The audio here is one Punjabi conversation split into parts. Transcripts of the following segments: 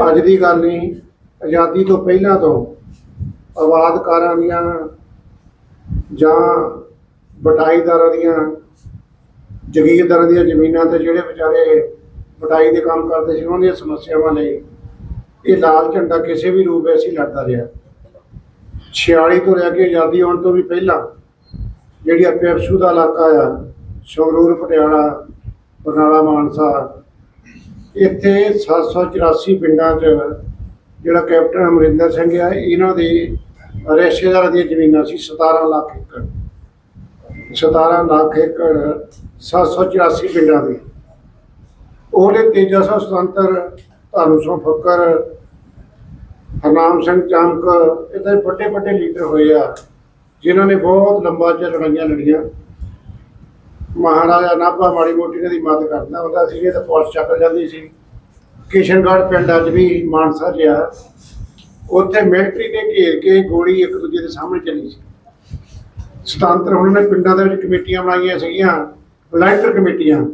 ਅੱਜ ਦੀ ਗੱਲ ਨਹੀਂ, ਆਜ਼ਾਦੀ ਤੋਂ ਪਹਿਲਾਂ ਤੋਂ ਆਬਾਦਕਾਰਾਂ ਦੀਆਂ ਜਾਂ ਬਟਾਈਦਾਰਾਂ ਦੀਆਂ, ਜਗੀਰਦਾਰਾਂ ਦੀਆਂ ਜ਼ਮੀਨਾਂ ਤੇ ਜਿਹੜੇ ਵਿਚਾਰੇ ਬਟਾਈ ਦੇ ਕੰਮ ਕਰਦੇ ਸੀ, ਉਹਨਾਂ ਦੀਆਂ ਸਮੱਸਿਆਵਾਂ ਲਈ ਇਹ ਲਾਲ ਝੰਡਾ ਕਿਸੇ ਵੀ ਰੂਪ ਵਿੱਚ ਹੀ ਲੜਦਾ ਰਿਹਾ। 46 ਤੋਂ ਲੈ ਕੇ ਆਜ਼ਾਦੀ ਆਉਣ ਤੋਂ ਵੀ ਪਹਿਲਾਂ ਜਿਹੜੀ ਆ ਦਾ ਇਲਾਕਾ ਆ, ਸੰਗਰੂਰ, ਪਟਿਆਲਾ, ਬਰਨਾਲਾ, ਮਾਨਸਾ ਇੱਥੇ 784 ਪਿੰਡਾਂ 'ਚ ਜਿਹੜਾ ਕੈਪਟਨ ਅਮਰਿੰਦਰ ਸਿੰਘ ਆ, ਇਹਨਾਂ ਦੇ ਰਿਸ਼ਤੇਦਾਰਾਂ ਦੀਆਂ ਜ਼ਮੀਨਾਂ ਸੀ 17 ਲੱਖ ਏਕੜ। 17 ਲੱਖ ਏਕੜ 784 ਪਿੰਡਾਂ ਦੇ। ਉਹਦੇ ਤੇਜਾ ਸੌ ਸੁਤੰਤਰ, ਧਰਮ ਸੋ ਫੱਕਰ, ਹਰਨਾਮ ਸਿੰਘ ਚੰਕ ਇਹਦੇ ਵੱਡੇ ਵੱਡੇ ਲੀਡਰ ਹੋਏ ਆ, ਜਿਨ੍ਹਾਂ ਨੇ ਬਹੁਤ ਲੰਬਾ ਚਿਰ ਲੜਾਈਆਂ ਲੜੀਆਂ। ਮਹਾਰਾਜਾ ਨਾਭਾ ਮਾੜੀ ਮੋਟੀ ਇਹਨਾਂ ਦੀ ਮਦਦ ਕਰਦਾ ਹੁੰਦਾ ਸੀ, ਇਹ ਤਾਂ ਪੁਲਿਸ ਚੱਕ ਜਾਂਦੀ ਸੀ। ਕਿਸ਼ਨਗੜ੍ਹ ਪਿੰਡ ਅੱਜ ਵੀ ਮਾਨਸਾ ਜਿਹਾ। ਉੱਥੇ ਮਿਲਟਰੀ ਨੇ ਘੇਰ ਕੇ ਗੋਲੀ ਇੱਕ ਦੂਜੇ ਦੇ ਸਾਹਮਣੇ ਚੱਲੀ ਸੀ। ਸੁਤੰਤਰ ਉਹਨਾਂ ਨੇ ਪਿੰਡਾਂ ਦੇ ਵਿੱਚ ਕਮੇਟੀਆਂ ਬਣਾਈਆਂ ਸੀਗੀਆਂ ਵਲੰਟੀਅਰ ਕਮੇਟੀਆਂ।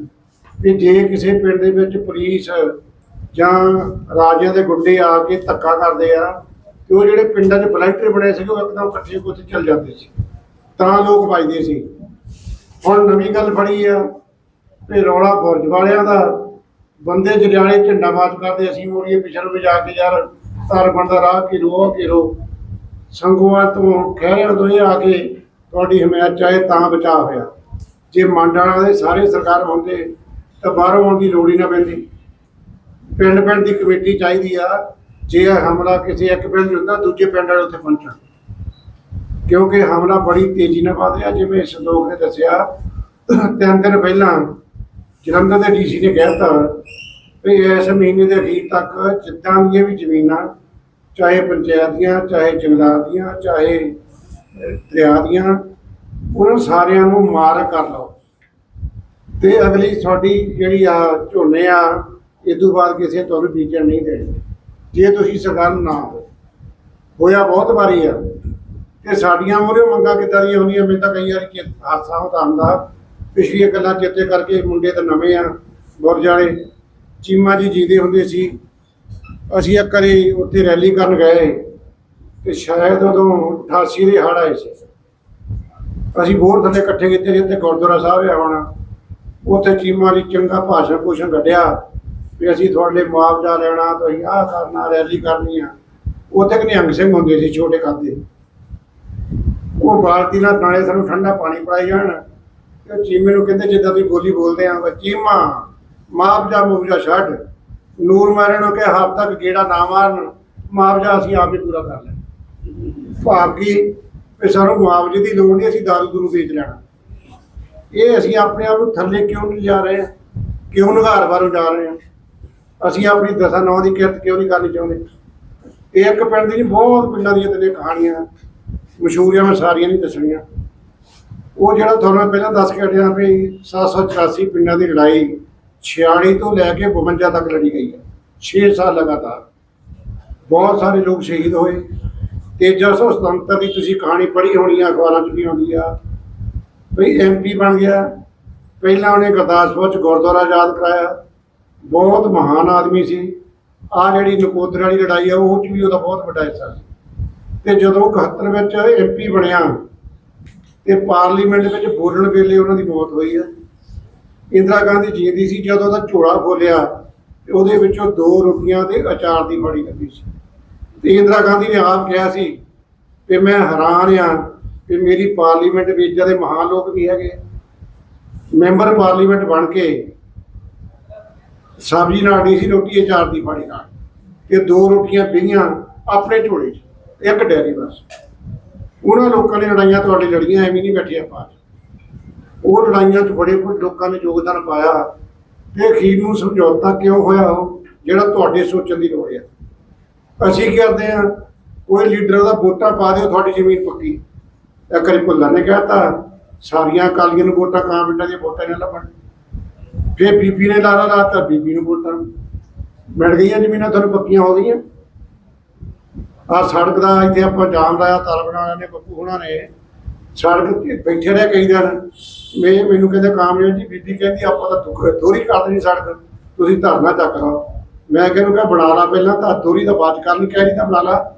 ਕਿ ਜੇ ਕਿਸੇ ਪਿੰਡ ਦੇ ਵਿੱਚ ਪੁਲਿਸ ਜਾਂ ਰਾਜਿਆਂ ਦੇ ਗੁੰਡੇ ਆ ਕੇ ਧੱਕਾ ਕਰਦੇ ਆ, ਤੇ ਉਹ ਜਿਹੜੇ ਪਿੰਡਾਂ 'ਚ ਵਲੰਟੀਅਰ ਬਣੇ ਸੀਗੇ, ਉਹ ਇੱਕਦਮ ਇਕੱਠੇ ਉੱਥੇ ਚੱਲ ਜਾਂਦੇ ਸੀ। ਤਾਂ ਲੋਕ ਵੱਜਦੇ ਸੀ। ਹੁਣ ਨਵੀਂ ਗੱਲ ਫੜੀ ਆ ਤੇ ਰੌਲਾ ਬੁਰਜ ਵਾਲਿਆਂ ਦਾ। ਬੰਦੇ ਜਲਿਆਲੇ ਝੰਡਾ ਮਾਰਚ ਕਰਦੇ, ਅਸੀਂ ਮੋੜੀਏ ਪਿਛਲ ਨੂੰ ਜਾ ਕੇ ਯਾਰ ਤਾਰ ਬਣਦਾ ਰਾਹ ਕੀ ਰੋ ਕੀ ਰੋ ਸੰਗੋਆ ਤੋਂ ਖਹਿਰਿਆਂ ਤੋਂ ਇਹ ਆ ਕੇ ਤੁਹਾਡੀ ਹਮਾਇਤ ਚਾਹੇ ਤਾਂ ਬਚਾ ਹੋਇਆ। ਜੇ ਮੰਡਾਣਾ ਦੇ ਸਾਰੇ ਸਰਕਾਰ ਹੁੰਦੇ, ਤਾਂ ਬਾਹਰੋਂ ਆਉਣ ਦੀ ਲੋੜ ਹੀ ਨਾ ਪੈਂਦੀ। ਪਿੰਡ ਪਿੰਡ ਦੀ ਕਮੇਟੀ ਚਾਹੀਦੀ ਆ, ਜੇ ਇਹ ਹਮਲਾ ਕਿਸੇ ਇੱਕ ਪਿੰਡ 'ਚ ਹੁੰਦਾ, ਦੂਜੇ ਪਿੰਡ ਵਾਲੇ ਉੱਥੇ ਪਹੁੰਚਣ। ਕਿਉਂਕਿ ਹਮਲਾ ਬੜੀ ਤੇਜ਼ੀ ਨਾਲ ਵੱਧ ਰਿਹਾ, ਜਿਵੇਂ ਸੰਦੋਖ ਨੇ ਦੱਸਿਆ, ਤਿੰਨ ਦਿਨ ਪਹਿਲਾਂ ਜਲੰਧਰ ਦੇ ਡੀਸੀ ਨੇ ਕਹਿਤਾ ਵੀ ਇਸ ਮਹੀਨੇ ਦੇ ਅਖੀਰ ਤੱਕ ਜਿੱਦਾਂ ਦੀਆਂ ਵੀ ਜ਼ਮੀਨਾਂ, ਚਾਹੇ ਪੰਚਾਇਤ ਦੀਆਂ, ਚਾਹੇ ਜੰਗਲਾਤ ਦੀਆਂ, ਚਾਹੇ ਦਰਿਆ ਦੀਆਂ, ਉਹਨਾਂ ਸਾਰਿਆਂ ਨੂੰ ਮਾਰ ਕਰ ਲਓ। ਤੇ ਅਗਲੀ ਤੁਹਾਡੀ ਜਿਹੜੀ ਆ ਝੋਨੇ ਆ ਇਹ ਤੋਂ ਬਾਅਦ ਕਿਸੇ ਤੁਹਾਨੂੰ ਬੀਜਣ ਨਹੀਂ ਦੇਣੀ। ਜੇ ਤੁਸੀਂ ਸਰਕਾਰ ਨਾ ਹੋਇਆ ਬਹੁਤ ਵਾਰੀ ਆ। ਤੇ ਸਾਡੀਆਂ ਮੋਰੇ ਮੰਗਾਂ ਕਿੱਦਾਂ ਦੀਆਂ ਹੁੰਦੀਆਂ, ਮੈਨੂੰ ਤਾਂ ਕਈ ਵਾਰੀ ਕਿ ਹਾਸਾ ਹੁੰਦਾ ਹੁੰਦਾ। ਪਿਛਲੀਆਂ ਗੱਲਾਂ ਚੇਤੇ ਕਰਕੇ ਮੁੰਡੇ ਤਾਂ ਨਵੇਂ ਆ, ਬੁਰਜ ਵਾਲੇ, ਚੀਮਾ ਜੀ ਜੀਦੇ ਹੁੰਦੇ ਸੀ। ਅਸੀਂ ਇੱਕ ਵਾਰੀ ਉੱਥੇ ਰੈਲੀ ਕਰਨ ਗਏ ਤੇ ਸ਼ਾਇਦ ਉਦੋਂ 88 ਦੇ ਹੜ੍ਹ ਆਏ ਸੀ। ਅਸੀਂ ਬੋਰ ਥੱਲੇ ਇਕੱਠੇ ਕੀਤੇ ਜਿੱਥੇ ਗੁਰਦੁਆਰਾ ਸਾਹਿਬ ਆ ਹੁਣ। ਉੱਥੇ ਚੀਮਾ ਜੀ ਚੰਗਾ ਭਾਸ਼ਣ ਭੂਸ਼ਣ ਕੱਢਿਆ ਵੀ ਅਸੀਂ ਤੁਹਾਡੇ ਲਈ ਮੁਆਵਜ਼ਾ ਲੈਣਾ, ਤੁਸੀਂ ਆਹ ਕਰਨਾ, ਰੈਲੀ ਕਰਨੀ ਆ। ਉੱਥੇ ਕਨਿਹੰਗ ਸਿੰਘ ਹੁੰਦੇ ਸੀ, ਛੋਟੇ ਕਾਦੇ ਉਹ ਬਾਲਟੀ ਨਾਲ ਨਾਲੇ ਸਾਨੂੰ ਠੰਡਾ ਪਾਣੀ ਪਿਲਾਈ ਜਾਣ। ਤੇ ਚੀਮੇ ਨੂੰ ਕਹਿੰਦੇ ਜਿੱਦਾਂ ਤੁਸੀਂ ਬੋਲੀ ਬੋਲਦੇ ਆ ਚੀਮਾ, ਮੁਆਵਜ਼ਾ ਮੁਆਵਜ਼ਾ ਛੱਡ। ਨੂਰ ਮਾਰਨ ਨੂੰ ਕਿ ਹਫ਼ਤਾ ਤੱਕ ਗੇੜਾ ਨਾ ਮਾਰਨ। ਮੁਆਵਜ਼ਾ ਅਸੀਂ ਆਪ ਹੀ ਪੂਰਾ ਕਰ ਲੈਣਾ ਭਾਵ ਕੀ ਵੀ ਸਾਨੂੰ ਮੁਆਵਜ਼ੇ ਦੀ ਲੋੜ ਨਹੀਂ, ਅਸੀਂ ਦਾਰੂ ਦੂਰੂ ਵੇਚ ਲੈਣਾ। ਇਹ ਅਸੀਂ ਆਪਣੇ ਆਪ ਨੂੰ ਥੱਲੇ ਕਿਉਂ ਨਹੀਂ ਜਾ ਰਹੇ? ਕਿਉਂ ਨਗਾਰ ਬਾਹਰੋਂ ਜਾ ਰਹੇ ਹਾਂ ਅਸੀਂ ਆਪਣੀ ਦਸ਼ਾ ਨੌ ਦੀ ਕਿਰਤ ਕਿਉਂ ਨਹੀਂ ਕਰਨੀ ਚਾਹੁੰਦੇ? ਇਹ ਇੱਕ ਪਿੰਡ ਦੀ ਨਹੀਂ, ਬਹੁਤ ਪਿੰਡਾਂ ਦੀਆਂ ਤੇ ਕਹਾਣੀਆਂ। ਮਸ਼ਹੂਰ ਆ ਮੈਂ ਸਾਰੀਆਂ ਨਹੀਂ ਦੱਸਣੀਆਂ। ਉਹ ਜਿਹੜਾ ਤੁਹਾਨੂੰ ਮੈਂ ਪਹਿਲਾਂ ਦੱਸ ਕੇ ਹਟਿਆ ਵੀ 784 ਪਿੰਡਾਂ ਦੀ ਲੜਾਈ 46 ਤੋਂ ਲੈ ਕੇ 52 ਤੱਕ ਲੜੀ ਗਈ ਹੈ। 6 ਸਾਲ ਲਗਾਤਾਰ। ਬਹੁਤ ਸਾਰੇ ਲੋਕ ਸ਼ਹੀਦ ਹੋਏ। ਤੇਜਾ ਸੌ ਸੁਤੰਤਰ ਦੀ ਤੁਸੀਂ ਕਹਾਣੀ ਪੜ੍ਹੀ ਹੋਣੀ ਆ, ਅਖਬਾਰਾਂ 'ਚ ਵੀ ਆਉਂਦੀ ਆ। ਵੀ ਐਮਪੀ ਬਣ ਗਿਆ। ਪਹਿਲਾਂ ਉਹਨੇ ਗੁਰਦਾਸਪੁਰ 'ਚ ਗੁਰਦੁਆਰਾ ਆਜ਼ਾਦ ਕਰਾਇਆ। ਬਹੁਤ ਮਹਾਨ ਆਦਮੀ ਸੀ। ਆ ਜਿਹੜੀ ਨਕੋਦਰ ਵਾਲੀ ਲੜਾਈ ਆ, ਉਹ 'ਚ ਵੀ ਉਹਦਾ ਬਹੁਤ ਵੱਡਾ ਹਿੱਸਾ ਸੀ। ਤੇ ਜਦੋਂ 71 ਵਿੱਚ ਐਮਪੀ ਬਣਿਆ, ਤੇ ਪਾਰਲੀਮੈਂਟ ਵਿੱਚ ਬੋਲਣ ਵੇਲੇ ਉਹਨਾਂ ਦੀ ਮੌਤ ਹੋਈ ਆ। ਇੰਦਰਾ ਗਾਂਧੀ ਜੀਂਦੀ ਸੀ ਜਦੋਂ ਉਹਦਾ ਝੋਲਾ ਖੋਲਿਆ ਤੇ ਉਹਦੇ ਵਿੱਚੋਂ ਦੋ ਰੋਟੀਆਂ ਤੇ ਅਚਾਰ ਦੀ ਫੜੀ ਲੱਗੀ ਸੀ। ਤੇ ਇੰਦਰਾ ਗਾਂਧੀ ਨੇ ਆਪ ਕਿਹਾ ਸੀ ਕਿ ਮੈਂ ਹੈਰਾਨ ਆ ਕਿ ਮੇਰੀ ਪਾਰਲੀਮੈਂਟ ਵਿੱਚ ਇੱਦਾਂ ਮਹਾਨ ਲੋਕ ਵੀ ਹੈਗੇ, ਮੈਂਬਰ ਪਾਰਲੀਮੈਂਟ ਬਣ ਕੇ ਸਬਜ਼ੀ ਨਾਲ ਨਹੀਂ ਸੀ ਰੋਟੀ ਅਚਾਰ ਦੀ ਫੜੀ ਨਾਲ, ਤੇ ਦੋ ਰੋਟੀਆਂ ਪਈਆਂ ਆਪਣੇ ਝੋਲੇ 'ਚ। ਇੱਕ ਡੈਰੀ ਬਸ। ਉਹਨਾਂ ਲੋਕਾਂ ਨੇ ਲੜਾਈਆਂ ਤੁਹਾਡੇ ਲੜੀਆਂ ਐਵੇਂ ਨਹੀਂ ਬੈਠੇ ਆਪਾਂ। ਉਹ ਲੜਾਈਆਂ 'ਚ ਬੜੇ ਬੜੇ ਲੋਕਾਂ ਨੇ ਯੋਗਦਾਨ ਪਾਇਆ। ਤੇ ਅਖੀਰ ਨੂੰ ਸਮਝੌਤਾ ਕਿਉਂ ਹੋਇਆ ਉਹ? ਜਿਹੜਾ ਤੁਹਾਡੇ ਸੋਚਣ ਦੀ ਲੋੜ ਹੈ ਅਸੀਂ ਕੀ ਕਰਦੇ ਆ ਕੋਈ ਲੀਡਰਾਂ ਦਾ ਵੋਟਾਂ ਪਾ ਦਿਓ, ਤੁਹਾਡੀ ਜ਼ਮੀਨ ਪੱਕੀ। ਇੱਕ ਵਾਰੀ ਭੁੱਲਰ ਨੇ ਕਹਿਤਾ, ਸਾਰੀਆਂ ਅਕਾਲੀਆਂ ਨੂੰ ਵੋਟਾਂ ਕਾਂ ਪਿੰਡਾਂ ਦੀਆਂ ਵੋਟਾਂ ਨੇ ਲੱਭਣ। ਫਿਰ ਬੀਬੀ ਨੇ ਲਾਰਾ ਲਾਤਾ, ਬੀਬੀ ਨੂੰ ਵੋਟਾਂ। ਮਿਲ ਗਈਆਂ ਜ਼ਮੀਨਾਂ, ਤੁਹਾਨੂੰ ਪੱਕੀਆਂ ਹੋ ਗਈਆਂ। ਆ ਸੜਕ ਦਾ ਇੱਥੇ ਆਪਾਂ ਜਾਮ ਲਾਇਆ, ਤਲ ਬਣਾਉਣਾ ਨੇ ਬੱਬੂ ਹੁਣਾਂ ਨੇ। ਸੜਕ ਤੇ ਬੈਠੇ ਰਹੇ ਕਈ ਦਿਨ। ਮੈਂ ਮੈਨੂੰ ਕਹਿੰਦੇ ਕਾਮਯਾਬ ਜੀ, ਬੀਬੀ ਕਹਿੰਦੀ, ਆਪਾਂ ਤਾਂ ਦੁੱਖ, ਦੋਰੀ ਕਰ ਦੇਣੀ ਸੜਕ। ਤੁਸੀਂ ਧਰਨਾ ਚੱਕ ਲਓ। ਮੈਂ ਕਿਹਨੂੰ ਕਿਹਾ, ਬਣਾ ਲਾ ਪਹਿਲਾਂ ਤਾਂ, ਦੋਰੀ ਦਾ ਬਾਤ ਲਈ ਕਹਿ ਰਹੀ ਤਾਂ ਬਣਾ ਲਾ।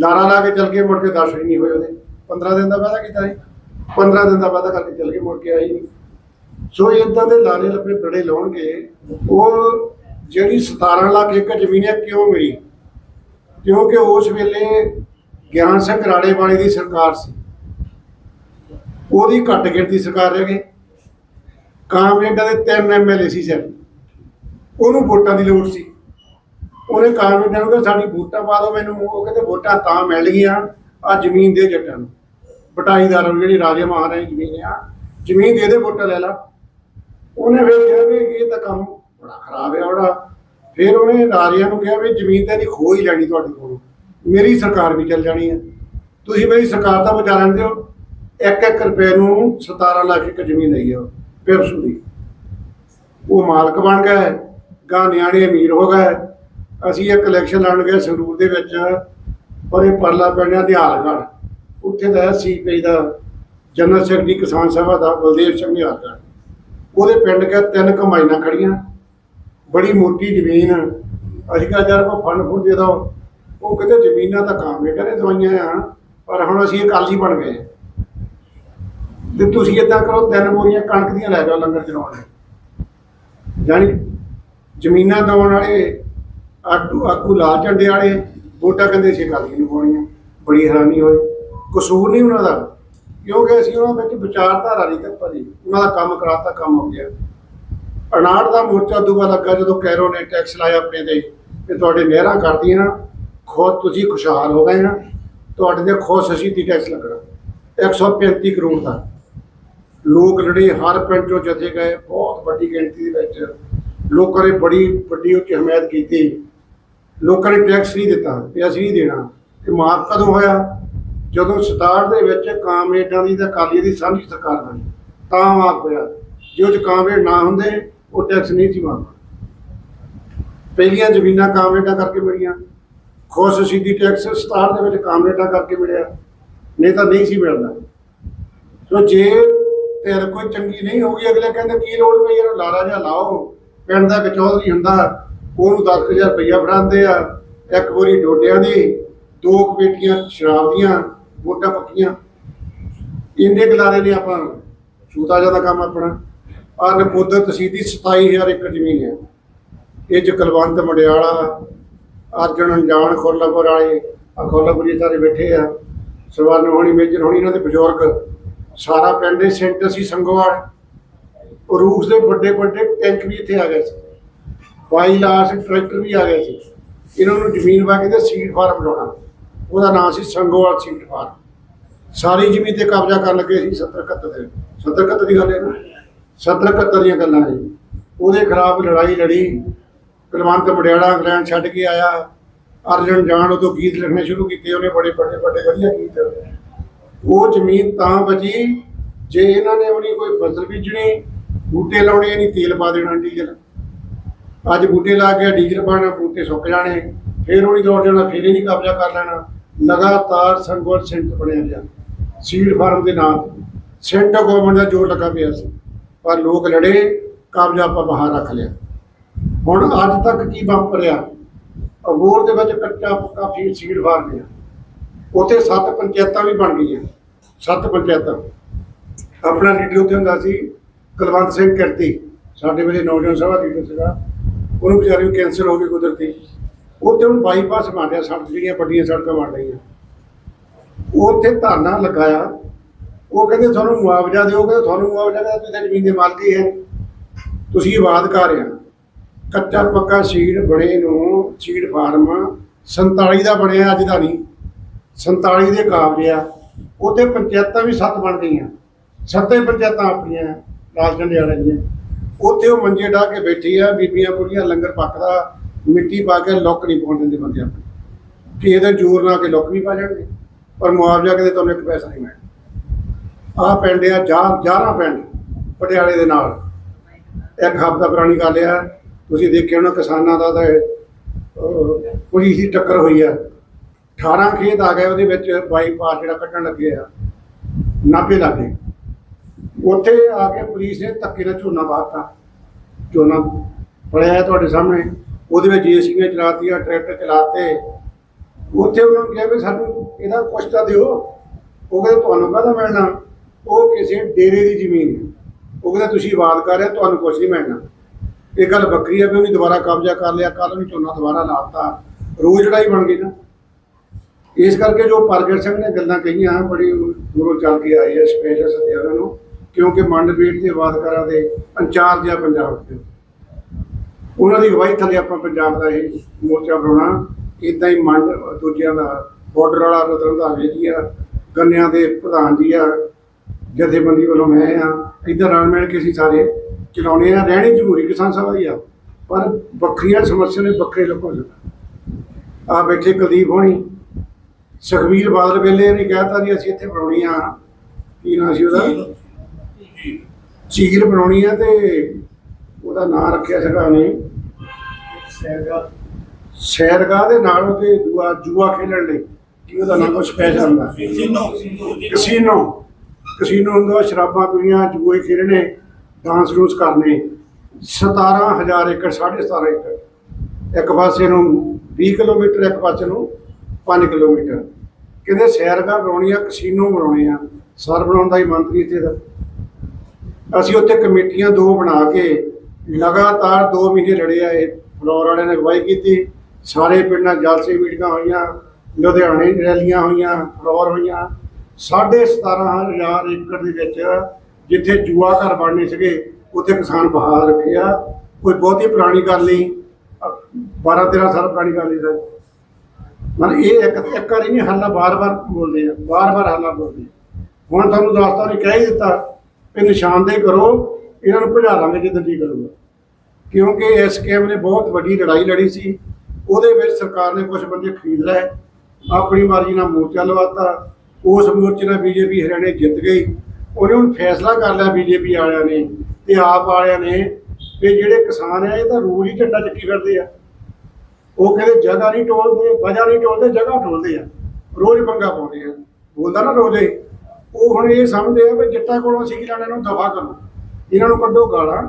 ਲਾਰਾ ਲਾ ਕੇ ਚੱਲ ਕੇ ਮੁੜ ਕੇ ਦਰਸ਼ਨ ਨਹੀਂ ਹੋਏ ਉਹਦੇ। 15 ਦਿਨ ਦਾ ਵਾਅਦਾ ਕੀਤਾ ਸੀ। 15 ਦਿਨ ਦਾ ਵਾਅਦਾ ਕਰਕੇ ਚੱਲ ਕੇ ਮੁੜ ਕੇ ਆਈ ਨਹੀਂ। ਸੋ ਇਦਾਂ ਦੇ ਲਾਰੇ ਲੱਪੇ ਬੜੇ ਲਾਉਣਗੇ। ਉਹ ਜਿਹੜੀ 17 ਲੱਖ ਏਕੜ ਜ਼ਮੀਨ ਹੈ, ਕਿਉਂ ਮਿਲੀ? ਕਿਉਂਕਿ ਉਸ ਵੇਲੇ ਗਿਆਨ ਸਿੰਘ ਰਾੜੇਵਾਲੀ ਦੀ ਸਰਕਾਰ ਸੀ। ਉਹਦੀ ਘੱਟ ਗਿਣਤੀ ਸਰਕਾਰ ਰਹਿ ਗਈ। ਕਾਮਰੇਡਾਂ ਦੇ ਤਿੰਨ ਐਮਐਲਏ ਸੀ ਸਿਰ। ਉਹਨੂੰ ਵੋਟਾਂ ਦੀ ਲੋੜ ਸੀ। ਉਹਨੇ ਕਾਮਰੇਡਾਂ ਨੂੰ ਕਿਹਾ, ਸਾਡੀ ਵੋਟਾਂ ਪਾ ਦਿਓ ਮੈਨੂੰ। ਉਹ ਕਹਿੰਦੇ, ਵੋਟਾਂ ਤਾਂ ਮਿਲ ਗਈਆਂ ਆ ਜ਼ਮੀਨ ਦੇ ਜੱਟਾਂ ਨੂੰ। ਬਟਾਈਦਾਰਾਂ ਨੂੰ ਜਿਹੜੀ ਰਾਜੇ ਮਹਾਰਾਜੇ ਜ਼ਮੀਨ ਆ, ਜ਼ਮੀਨ ਦੇ ਦੇ ਵੋਟਾਂ ਲੈ ਲਾ। ਉਹਨੇ ਫਿਰ ਕਿਹਾ ਵੀ ਇਹ ਤਾਂ ਕੰਮ ਬੜਾ ਖਰਾਬ ਹੈ ਉਹਦਾ। ਫਿਰ ਉਹਨੇ ਰਾਜਿਆਂ ਨੂੰ ਕਿਹਾ ਵੀ ਜ਼ਮੀਨ ਤਾਂ ਇਹਦੀ ਖੋਹ ਹੀ ਲੈਣੀ ਤੁਹਾਡੇ ਕੋਲੋਂ। ਮੇਰੀ ਸਰਕਾਰ ਵੀ ਚੱਲ ਜਾਣੀ ਹੈ। ਤੁਸੀਂ ਮੇਰੀ ਸਰਕਾਰ ਦਾ ਬਚਾ ਲੈਂਦੇ ਹੋ ਇੱਕ ਇੱਕ ਰੁਪਏ ਨੂੰ 17 ਲੱਖ ਇੱਕ ਜ਼ਮੀਨ ਲਈ ਆ ਪਿਰਸੂ ਦੀ। ਉਹ ਮਾਲਕ ਬਣ ਗਿਆ ਗਾਂ ਨਿਆਣੇ ਅਮੀਰ ਹੋ ਗਏ। ਅਸੀਂ ਇੱਕ ਇਲੈਕਸ਼ਨ ਲੜਨ ਗਏ ਸੰਗਰੂਰ ਦੇ ਵਿੱਚ ਪਰ ਇਹ ਪਰਲਾ ਪਿੰਡਾਂ ਦੇ ਹਾਲਗੜ ਉੱਥੇ ਦਾ ਸੀ ਪਈ ਦਾ ਜਨਰਲ ਸੈਕਟਰੀ ਕਿਸਾਨ ਸਭਾ ਦਾ ਬਲਦੇਵ ਸਿੰਘ ਨਿਹਾਲਗੜ ਉਹਦੇ ਪਿੰਡ ਕੇ ਤਿੰਨ ਕਮਾਈਆਂ ਖੜੀਆਂ ਬੜੀ ਮੋਟੀ ਜ਼ਮੀਨ, ਅਸੀਂ ਕਿਹਾ ਯਾਰ ਕੋ ਫੰਡ ਫੁੰਡ ਦੇ ਦੋ ਉਹ ਕਹਿੰਦੇ ਜ਼ਮੀਨਾਂ ਤਾਂ ਕਾਮਰੇਡਾਂ ਨੇ ਦਵਾਈਆਂ ਆ, ਪਰ ਹੁਣ ਅਸੀਂ ਅਕਾਲੀ ਬਣ ਗਏ। ਤੇ ਤੁਸੀਂ ਏਦਾਂ ਕਰੋ, ਤਿੰਨ ਬੋਰੀਆਂ ਕਣਕ ਦੀਆਂ ਲੈ ਜਾਓ ਲੰਗਰ ਚਲਾਉਣ ਲਈ ਜਾਣੀ ਜ਼ਮੀਨਾਂ ਦਵਾਉਣ ਵਾਲੇ ਆਗੂ ਆਗੂ ਲਾਲ ਝੰਡੇ ਵਾਲੇ, ਵੋਟਾਂ ਕਹਿੰਦੇ ਸੀ ਅਕਾਲੀ ਨੂੰ ਪਾਉਣੀਆਂ, ਬੜੀ ਹੈਰਾਨੀ ਹੋਈ। ਕਸੂਰ ਨਹੀਂ ਉਹਨਾਂ ਦਾ, ਕਿਉਂਕਿ ਅਸੀਂ ਉਹਨਾਂ ਵਿੱਚ ਵਿਚਾਰਧਾਰਾ ਨਹੀਂ ਤੇ ਭਰੀ ਉਹਨਾਂ ਦਾ ਕੰਮ ਕਰਾਤਾ, ਕੰਮ ਹੋ ਗਿਆ। ਅਨਾੜ ਦਾ ਮੋਰਚਾ ਦੂਆ ਲੱਗਾ ਜਦੋਂ ਕੈਰੋ ਨੇ ਟੈਕਸ ਲਾਇਆ ਆਪਣੇ ਤੇ ਕਿ ਤੁਹਾਡੇ ਨਹਿਰਾਂ ਕਰਦੀਆਂ ਖੁਦ ਤੁਸੀਂ ਖੁਸ਼ਹਾਲ ਹੋ ਗਏ ਨਾ, ਤੁਹਾਡੇ ਤੇ ਖੁਦ ਅਸੀਂ ਟੈਕਸ ਲੱਗਣਾ। 135 ਕਰੋੜ ਦਾ। ਲੋਕ ਜਿਹੜੇ ਹਰ ਪਿੰਡ ਚੋਂ ਜਥੇ ਗਏ, ਬਹੁਤ ਵੱਡੀ ਗਿਣਤੀ ਦੇ ਵਿੱਚ ਲੋਕਾਂ ਨੇ ਬੜੀ ਵੱਡੀ ਉੱਚ ਹਮਾਇਤ ਕੀਤੀ। ਲੋਕਾਂ ਨੇ ਟੈਕਸ ਨਹੀਂ ਦਿੱਤਾ ਤੇ ਅਸੀਂ ਨਹੀਂ ਦੇਣਾ। ਇਹ ਮਾਫ ਕਦੋਂ ਹੋਇਆ? ਜਦੋਂ 67 ਦੇ ਵਿੱਚ ਕਾਮਰੇਡਾਂ ਦੀ ਤੇ ਅਕਾਲੀ ਦੀ ਸਾਂਝੀ ਸਰਕਾਰ ਬਣੀ, ਤਾਂ ਮਾਫ ਹੋਇਆ। ਜੇ ਉਹ 'ਚ ਕਾਮਰੇਡ ਨਾ ਹੁੰਦੇ ਉਹ ਟੈਕਸ ਨਹੀਂ ਸੀ ਮਾਫ ਪਹਿਲੀਆਂ ਜ਼ਮੀਨਾਂ ਕਾਮਰੇਟਾਂ ਕਰਕੇ ਮਿਲੀਆਂ। ਖੁਸ਼ ਸਿੱਧੀ ਟੈਕਸ 67 ਦੇ ਵਿੱਚ ਕਾਮਰੇਟਾਂ ਕਰਕੇ ਮਿਲਿਆ। ਨਹੀਂ ਤਾਂ ਨਹੀਂ ਸੀ ਮਿਲਦਾ। ਸੋ ਜੇ ਤੇਰੇ ਕੋਈ ਚੰਗੀ ਨਹੀਂ ਹੋਊਗੀ ਅਗਲੇ ਕਹਿੰਦੇ, ਕੀ ਲੋੜ ਪਈ ਇਹਨੂੰ ਲਾਰਾ ਜਿਹਾ ਲਾਓ। ਪਿੰਡ ਦਾ ਕਚੌਧਰੀ ਹੁੰਦਾ। ਉਹਨੂੰ 10000 ਰੁਪਈਆ ਫੜਾਉਂਦੇ ਆ। ਇੱਕ ਬੋਰੀ ਡੋਡਿਆਂ ਦੀ, ਦੋ ਕਪੇਟੀਆਂ ਸ਼ਰਾਬ ਦੀਆਂ, ਵੋਟਾਂ ਪੱਕੀਆਂ। ਇੰਨੇ ਗਲਾਰੇ ਨੇ ਆਪਾਂ, ਛੂਤਾ ਜ਼ਿਆਦਾ ਕੰਮ ਆਪਣਾ। ਆ ਨਕੋਦਰ ਤਹਿਸੀਲ ਦੀ 27000 ਏਕੜ ਜ਼ਮੀਨ ਹੈ। ਇਹ ਚ ਕਲਵੰਤ ਮੜਿਆਲਾ ਅਰਜਨ ਅਣਜਾਣ ਖੋਲਾਪੁਰ ਵਾਲੇ ਆ ਖੋਲਾਪੁਰੀ ਸਾਰੇ ਬੈਠੇ ਆ। ਸਵਰਨ ਹੋਣੀ, ਮੇਜਰ ਹੋਣੀ, ਇਹਨਾਂ ਦੇ ਬਜ਼ੁਰਗ, ਸਾਰਾ ਪਿੰਡ ਦੇ ਸੈਂਟਰ ਸੀ ਸੰਗੋਵਾਲ। ਰੂਸ ਦੇ ਵੱਡੇ ਵੱਡੇ ਟੈਂਕ ਵੀ ਇੱਥੇ ਆ ਗਏ ਸੀ। ਬਾਈ ਲਾਸ ਟਰੈਕਟਰ ਵੀ ਆ ਗਏ ਸੀ। ਇਹਨਾਂ ਨੂੰ ਜ਼ਮੀਨ ਵਾ ਕੇ ਤੇ ਸੀਡ ਫਾਰਮ ਲਾਉਣਾ। ਉਹਦਾ ਨਾਮ ਸੀ ਸੰਗੋਵਾਲ ਸੀਡ ਫਾਰਮ। ਸਾਰੀ ਜ਼ਮੀਨ ਤੇ ਕਬਜ਼ਾ ਕਰਨ ਲੱਗੇ ਸੀ 70 71 ਦੇ 70 71 ਦੀ ਗੱਲ ਹੈ ਨਾ। 70 71 ਦੀਆਂ ਗੱਲਾਂ ਨੇ। ਉਹਦੇ ਖਿਲਾਫ ਲੜਾਈ ਲੜੀ। ਕੁਲਵੰਤ ਮੜਿਆਲਾ ਇੰਗਲੈਂਡ ਛੱਡ ਕੇ ਆਇਆ। ਅਰਜਨ ਜਾਣ ਉਦੋਂ ਗੀਤ ਲਿਖਣੇ ਸ਼ੁਰੂ ਕੀਤੇ। ਉਹਨੇ ਬੜੇ ਵੱਡੇ ਵੱਡੇ, ਵਧੀਆ ਗੀਤ। ਉਹ ਜ਼ਮੀਨ ਤਾਂ ਬਚੀ। ਜੇ ਇਹਨਾਂ ਨੇ ਆਪਣੀ ਕੋਈ ਫਸਲ ਬੀਜਣੀ, ਬੂਟੇ ਲਾਉਣੇ ਨਹੀਂ, ਤੇਲ ਪਾ ਦੇਣਾ ਡੀਜ਼ਲ। ਅੱਜ ਬੂਟੇ ਲਾ ਕੇ ਡੀਜ਼ਲ ਪਾਣਾ ਬੂਟੇ ਸੁੱਕ ਜਾਣੇ। ਫੇਰ ਉਹਨੀ ਦੌੜ ਜਾਣਾ ਫੇਰ ਹੀ ਨਹੀਂ ਕਬਜ਼ਾ ਕਰ ਲੈਣਾ। ਲਗਾਤਾਰ ਸੰਗੋਲ ਸੈਂਟਰ ਬਣਿਆ ਗਿਆ ਸੀਡ ਫਾਰਮ ਦੇ ਨਾਮ ਸੈਂਟਰ ਗਵਰਨਮੈਂਟ ਦਾ ਜੋਰ ਲੱਗਾ ਪਿਆ ਸੀ। ਪਰ ਲੋਕ ਲੜੇ ਕਾਬਜ਼ਾ ਆਪਾਂ ਬਾਹਰ ਰੱਖ ਲਿਆ। ਹੁਣ ਅੱਜ ਤੱਕ ਕੀ ਵਾਪਰਿਆ? ਅਬੋਰ ਦੇ ਵਿੱਚ ਕੱਚਾ ਪੱਕਾ ਫੀਡ ਸੀਡ ਫਾਰਮ ਹੈ ਉੱਥੇ ਸੱਤ ਪੰਚਾਇਤਾਂ ਵੀ ਬਣ ਗਈਆਂ। ਸੱਤ ਪੰਚਾਇਤਾਂ। ਆਪਣਾ ਲੀਡਰ ਉੱਥੇ ਹੁੰਦਾ ਸੀ, ਕੁਲਵੰਤ ਸਿੰਘ ਕਿਰਤੀ। ਸਾਡੇ ਵੇਲੇ ਨੌਜਵਾਨ ਸਭਾ ਲੀਡਰ ਸੀਗਾ। ਉਹਨੂੰ ਵਿਚਾਰੇ ਨੂੰ ਕੈਂਸਰ ਹੋ ਗਈ ਕੁਦਰਤੀ। ਉੱਥੇ ਹੁਣ ਬਾਈਪਾਸ ਬਣ ਰਿਹਾ, ਸੜਕ ਜਿਹੜੀਆਂ ਵੱਡੀਆਂ ਸੜਕਾਂ ਬਣ ਰਹੀਆਂ। ਉੱਥੇ ਧਰਨਾ ਲਗਾਇਆ। ਉਹ ਕਹਿੰਦੇ ਤੁਹਾਨੂੰ ਮੁਆਵਜ਼ਾ ਦਿਓ ਕਹਿੰਦੇ ਤੁਹਾਨੂੰ ਮੁਆਵਜ਼ਾ ਦੇ ਤੁਸੀਂ ਜ਼ਮੀਨ ਦੇ ਮਾਲਕ ਹੀ ਹੈ ਤੁਸੀਂ ਆਬਾਦਕਾਰ ਆ ਕੱਚਾ ਪੱਕਾ ਸੀਡ ਬਣੇ ਨੂੰ ਸੀਡ ਫਾਰਮ 47 ਦਾ ਬਣਿਆ ਅੱਜ ਦਾ ਨਹੀਂ। 47 ਦੇ ਕਾਬਲੇ ਆ। ਉੱਥੇ ਪੰਚਾਇਤਾਂ ਵੀ ਸੱਤ ਬਣ ਗਈਆਂ। ਸੱਤੇ ਪੰਚਾਇਤਾਂ ਆਪਣੀਆਂ, ਲਾਲ ਝੰਡੇ ਵਾਲਿਆਂ ਦੀਆਂ। ਉੱਥੇ ਉਹ ਮੰਜੇ ਢਾ ਕੇ ਬੈਠੀ ਆ, ਬੀਬੀਆਂ ਬੁੜੀਆਂ, ਲੰਗਰ ਪੱਕਦਾ, ਮਿੱਟੀ ਪਾ ਕੇ ਲੁੱਕ ਨਹੀਂ ਪਾਉਣ ਦਿੰਦੇ ਬੰਦੇ ਆਪਣੇ। ਕਿ ਇਹਦੇ ਜ਼ੋਰ ਨਾਲ ਕੇ ਲੁੱਕ ਨਹੀਂ ਪਾ ਜਾਣਗੇ ਪਰ ਮੁਆਵਜ਼ਾ ਕਿਤੇ ਤੁਹਾਨੂੰ ਇੱਕ ਪੈਸਾ ਨਹੀਂ ਮਿਲਣਾ। ਆਹ ਪਿੰਡ ਆ ਜਾਰ ਜਾਰਾ ਪਿੰਡ ਪਟਿਆਲੇ ਦੇ ਨਾਲ। ਇੱਕ ਹਫ਼ਤਾ ਪੁਰਾਣੀ ਗੱਲ ਆ, ਤੁਸੀਂ ਦੇਖਿਆ ਹੋਣਾ ਕਿਸਾਨਾਂ ਦਾ ਤਾਂ ਪੁਲਿਸ ਦੀ ਟੱਕਰ ਹੋਈ ਆ। 18 ਖੇਤ ਆ ਗਏ, ਉਹਦੇ ਵਿੱਚ ਬਾਈਪਾਸ ਜਿਹੜਾ ਕੱਢਣ ਲੱਗੇ ਆ, ਨਾਭੇ ਲਾਗੇ। ਉੱਥੇ ਆ ਕੇ ਪੁਲਿਸ ਨੇ ਧੱਕੇ ਨਾਲ ਝੋਨਾ ਬਾਤਾ ਝੋਨਾ ਫੜਿਆ ਤੁਹਾਡੇ ਸਾਹਮਣੇ, ਉਹਦੇ ਵਿੱਚ ਜੀਸੀਬੀਆਂ ਚਲਾਤੀਆਂ ਟਰੈਕਟਰ ਚਲਾਤੇ। ਉੱਥੇ ਉਹਨਾਂ ਨੂੰ ਕਿਹਾ ਵੀ ਸਾਨੂੰ ਇਹਦਾ ਕੁਛ ਤਾਂ ਦਿਓ, ਉਹ ਕਹਿੰਦੇ ਤੁਹਾਨੂੰ ਕਾਹਦਾ ਮਿਲਣਾ? ਉਹ ਕਿਸੇ ਡੇਰੇ ਦੀ ਜ਼ਮੀਨ ਹੈ। ਉਹ ਕਹਿੰਦਾ, ਤੁਸੀਂ ਆਬਾਦ ਕਰ ਰਹੇ ਤੁਹਾਨੂੰ ਕੁਛ ਨਹੀਂ ਮਿਲਣਾ। ਇਹ ਗੱਲ ਬੱਕਰੀ ਆ ਵੀ ਉਹਨੇ ਦੁਬਾਰਾ ਕਬਜ਼ਾ ਕਰ ਲਿਆ ਕੱਲ ਨੂੰ ਝੋਨਾ ਦੁਬਾਰਾ ਲਾਤਾ। ਰੋਜ਼ ਲੜਾਈ ਬਣ ਗਈ ਨਾ। ਇਸ ਕਰਕੇ ਜੋ ਪ੍ਰਗਟ ਸਿੰਘ ਨੇ ਗੱਲਾਂ ਕਹੀਆਂ, ਬੜੀ ਦੂਰੋਂ ਚੱਲ ਕੇ ਆਈ ਹੈ ਸਪੈਸ਼ਲ ਸੱਦਿਆ ਉਹਨਾਂ ਨੂੰ, ਕਿਉਂਕਿ ਮੰਡਪੀੜ ਦੇ ਆਬਾਦਕਾਰਾਂ ਦੇ ਇੰਚਾਰਜ ਆ ਪੰਜਾਬ ਦੇ। ਉਹਨਾਂ ਦੀ ਅਗਵਾਈ ਥੱਲੇ ਆਪਾਂ ਪੰਜਾਬ ਦਾ ਇਹ ਮੋਰਚਾ ਬਣਾਉਣਾ। ਇਦਾਂ ਹੀ ਮੰਡ ਦੂਜਿਆਂ ਦਾ ਬਾਰਡਰ ਵਾਲਾ ਰਤਨਧਾਵੇ ਜੀ ਆ, ਗੰਨਿਆਂ ਦੇ ਪ੍ਰਧਾਨ ਜੀ ਆ ਜਥੇਬੰਦੀ ਵੱਲੋਂ ਮੈਂ ਆ ਇਧਰ ਰਲ ਮਿਲ ਕੇ ਅਸੀਂ ਸਾਰੇ ਚਲਾਉਣੇ ਆ ਰਹਿਣੀ ਜ਼ਰੂਰੀ ਕਿਸਾਨ ਸਭਾ ਹੀ ਆ ਪਰ ਵੱਖਰੀਆਂ ਸਮੱਸਿਆ ਨੇ ਵੱਖਰੇ ਲੋਕਾਂ ਦੇ। ਆ ਬੈਠੇ ਕੁਲਦੀਪ ਹੋਣੀ ਸੁਖਬੀਰ ਬਾਦਲ ਵੇਲੇ ਨੇ ਕਹਿਤਾ ਜੀ ਅਸੀਂ ਇੱਥੇ ਬਣਾਉਣੀ ਆ ਕੀ ਨਾਂ ਸੀ ਉਹਦਾ? ਚੀਰ ਬਣਾਉਣੀ ਆ ਤੇ ਉਹਦਾ ਨਾਂ ਰੱਖਿਆ ਸੀਗਾ ਨੇ ਸ਼ਹਿਰਗਾਹ ਦੇ ਨਾਲ ਉਹਦੇ ਜੂਆ ਜੂਆ ਖੇਲਣ ਲਈ ਕੀ ਉਹਦਾ ਨਾਮ ਕੁਛ ਪੈ ਜਾਂਦਾ। ਕਸੀਨੋ। ਕਸੀਨੋ। ਕਸੀਨੋ ਹੁੰਦਾ, ਸ਼ਰਾਬਾਂ ਪੀਣੀਆਂ, ਜੂਏ ਖੇਡਣੇ ਡਾਂਸ ਰੂਸ ਕਰਨੇ। 17000 ਏਕੜ 17.5 ਏਕੜ। ਇੱਕ ਪਾਸੇ ਨੂੰ 20 ਕਿਲੋਮੀਟਰ, ਇੱਕ ਪਾਸੇ ਨੂੰ 5 ਕਿਲੋਮੀਟਰ। ਕਹਿੰਦੇ ਸੈਰਗਾ ਬਣਾਉਣੀ ਆ, ਕਸੀਨੋ ਬਣਾਉਣੇ ਆ। ਸਰ ਬਣਾਉਣ ਦਾ ਹੀ ਮੰਤਰੀ ਇੱਥੇ ਦਾ। ਅਸੀਂ ਉੱਥੇ ਕਮੇਟੀਆਂ ਦੋ ਬਣਾ ਕੇ ਲਗਾਤਾਰ 2 ਮਹੀਨੇ ਲੜੇ ਇਹ ਫਲੋਰ ਵਾਲਿਆਂ ਨੇ ਅਗਵਾਈ ਕੀਤੀ। ਸਾਰੇ ਪਿੰਡਾਂ ਜਲਸੇ ਮੀਟਿੰਗਾਂ ਹੋਈਆਂ, ਲੁਧਿਆਣੇ ਰੈਲੀਆਂ ਹੋਈਆਂ, ਫਲੋਰ ਹੋਈਆਂ। ਸਾਢੇ 17000 ਏਕੜ ਦੇ ਵਿੱਚ ਜਿੱਥੇ ਜੂਆ ਘਰ ਬਣਨੇ ਸੀਗੇ, ਉੱਥੇ ਕਿਸਾਨ ਬਹਾ ਰੱਖਿਆ ਕੋਈ ਬਹੁਤੀ ਪੁਰਾਣੀ ਗੱਲ ਨਹੀਂ। 12 13 ਸਾਲ ਪੁਰਾਣੀ ਗੱਲ ਨਹੀਂ ਸਰ। ਮਨ ਇਹ ਇੱਕ ਇੱਕ ਵਾਰੀ ਨਹੀਂ, ਹੱਲਾ ਬਾਰ-ਬਾਰ ਬੋਲਦੇ ਆ ਬਾਰ-ਬਾਰ ਹੱਲਾ ਬੋਲਦੇ ਹੁਣ ਤੁਹਾਨੂੰ ਦਾਸਤਾਂ ਨੇ ਕਹਿ ਹੀ ਦਿੱਤਾ ਕਿ ਨਿਸ਼ਾਨਦੇਹ ਕਰੋ, ਇਹਨਾਂ ਨੂੰ ਭਜਾ ਲਾਂਗੇ ਜਿੱਦਾਂ ਜੀ ਕਰੂਗਾ। ਕਿਉਂਕਿ ਇਸ ਕੇਮ ਨੇ ਬਹੁਤ ਵੱਡੀ ਲੜਾਈ ਲੜੀ ਸੀ। ਉਹਦੇ ਵਿੱਚ ਸਰਕਾਰ ਨੇ ਕੁਝ ਬੰਦੇ ਖਰੀਦ ਲਏ, ਆਪਣੀ ਮਰਜ਼ੀ ਨਾਲ ਮੋਰਚਾ ਲਵਾਤਾ। ਉਸ ਮੋਰਚੇ ਨਾਲ ਬੀਜੇਪੀ ਹਰਿਆਣੇ ਜਿੱਤ ਗਈ। ਉਹਨੇ ਹੁਣ ਫੈਸਲਾ ਕਰ ਲਿਆ ਬੀਜੇਪੀ ਵਾਲਿਆਂ ਨੇ ਤੇ ਆਪ ਵਾਲਿਆਂ ਨੇ ਵੀ ਜਿਹੜੇ ਕਿਸਾਨ ਆ, ਇਹ ਤਾਂ ਰੋਜ਼ ਹੀ ਝੰਡਾ ਚੱਕੀ ਫਿਰਦੇ ਆ। ਉਹ ਕਹਿੰਦੇ ਜਗ੍ਹਾ ਨਹੀਂ ਟੋਲਦੇ, ਵਜ੍ਹਾ ਨਹੀਂ ਟੋਲਦੇ, ਜਗ੍ਹਾ ਟੋਲਦੇ ਆ। ਰੋਜ਼ ਪੰਗਾ ਪਾਉਂਦੇ ਆ। ਬੋਲਦਾ ਨਾ ਰੋਜ਼ ਉਹ ਹੁਣ ਇਹ ਸਮਝਦੇ ਆ ਵੀ ਜੱਟਾਂ ਕੋਲੋਂ ਅਸੀਂ ਕੀ ਲੈਣਾ, ਇਹਨੂੰ ਦਫਾ ਕਰੋ। ਇਹਨਾਂ ਨੂੰ ਕੱਢੋ ਗਾਲਾਂ।